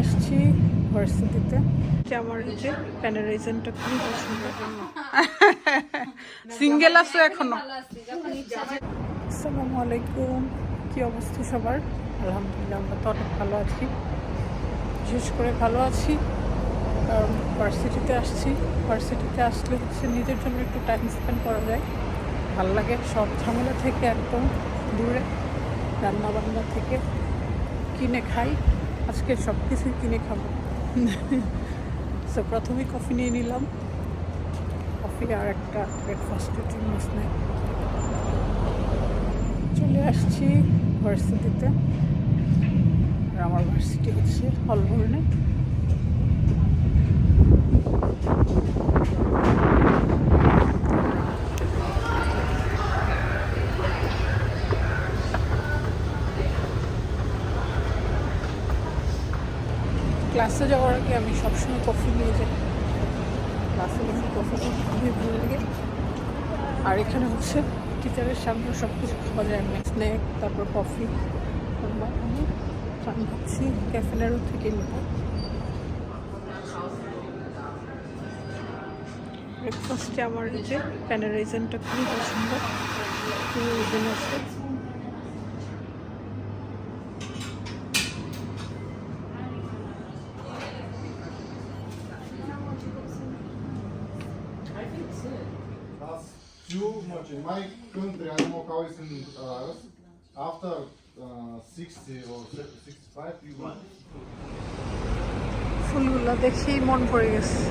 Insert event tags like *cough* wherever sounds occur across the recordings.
আসছি ভার্সিটিতে। আমার যে প্যানারাইজেনটা খুবই পছন্দ সিঙ্গেল আছো এখনও? আসসালামু আলাইকুম। কি অবস্থা সবার? আলহামদুলিল্লাহ আমরা তো অনেক ভালো আছি। বিশেষ করে ভালো আছি। কারণ ভার্সিটিতে আসছি। ভার্সিটিতে আসলে হচ্ছে নিজের জন্য একটু টাইম স্পেন্ড করা যায়। ভালো লাগে সব ঝামেলা থেকে একদম দূরে রান্না বান্না থেকে কিনে খাই। আজকে সব কিছুই কিনে খাব। সো প্রথমে কফি নিয়ে নিলাম। কফি আর একটা ব্রেকফাস্টের জন্য চলে আসছি ভার্সিটিতে। আর আমার ভার্সিটি হচ্ছে হলবর্নে ক্লাসে যাওয়ার আগে আমি সবসময় কফি নিয়ে যাই। ক্লাসে কফি খেতে খুবই ভালো লাগে। আর এখানে হচ্ছে টিচারের সামনে সব কিছু খাওয়া যায়। আমি স্ন্যাক তারপর কফি আমি ভাবছি ক্যাফেনেরও থেকে নেব। ব্রেকফাস্টে আমার এই যে প্যানারাইজেনটা খুবই পছন্দ খুবই ওজন আছে too much. In my country, I don't know how it's in uh, after uh, 60 or 65, you ফুলগুলো দেখেই মন পড়ে গেছে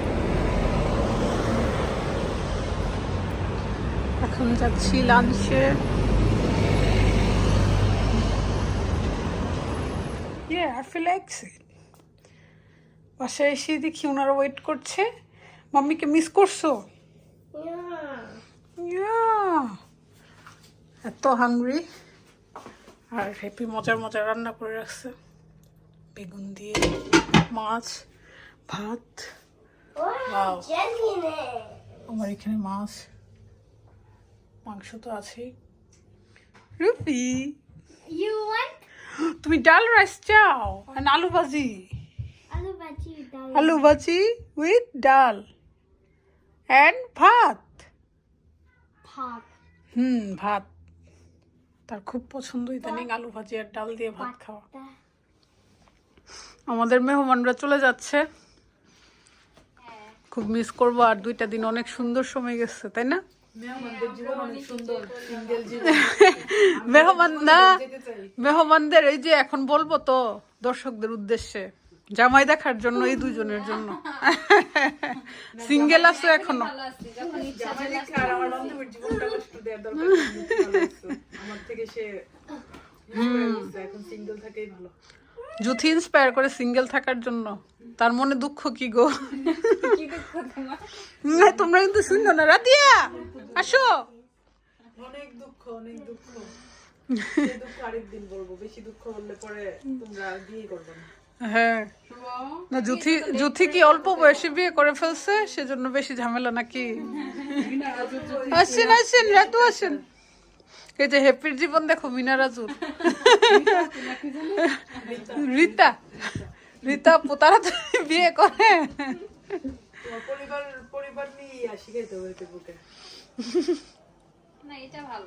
এখন যাচ্ছি লাঞ্চে Yeah, I feel like it. বাসায় এসে দেখি ওনারা ওয়েট করছে মাম্মিকে মিস করছ এত হাংরি আর হ্যাপি মজার মজার রান্না করে রাখছে। বেগুন দিয়ে মাছ ভাত. আমার এখানে মাছ মাংস তো আছেই। রুপি। তুমি ডাল রাইস চাও আর আলু ভাজি? আলু ভাজি উইথ ডাল। অ্যান্ড ভাত। Pop. হুম ভাত। তার খুব পছন্দ ইদানিং আলু ভাজি আর ডাল দিয়ে ভাত খাওয়া। আমাদের মেহমানরা চলে যাচ্ছে। খুব মিস করব আর দুইটা দিন অনেক সুন্দর সময় গেছে তাই না? মেহমান না মেহমানদের এই যে এখন বলব তো দর্শকদের উদ্দেশ্যে। জামাই দেখার জন্য এই দুজনের জন্য। সিঙ্গেল আছো এখনও? জুথি ইন্সপায়ার করে সিঙ্গেল থাকার জন্য। তার মনে দুঃখ কি গো? না, তোমরা কিন্তু শুনো না। রাতিয়া আসো। অনেক দুঃখ অনেক দুঃখ। *laughs* দুঃখ আরেকদিন বলব। বেশি দুঃখ বললে পরে তোমরা বিয়ে করবে না। হ্যাঁ। না জুথি জুথি কি অল্প বয়সে বিয়ে করে ফেলছে? সেজন্য বেশি ঝামেলা নাকি? আসেন আসেন রাতু আসেন। এই যে হ্যাপির জীবন দেখো মিনা রাজুর। রীতা রীতা পোতারা তাড়াতাড়ি বিয়ে করে। পরিবার পরিবার নিয়ে আসি বুকে না এটা ভালো।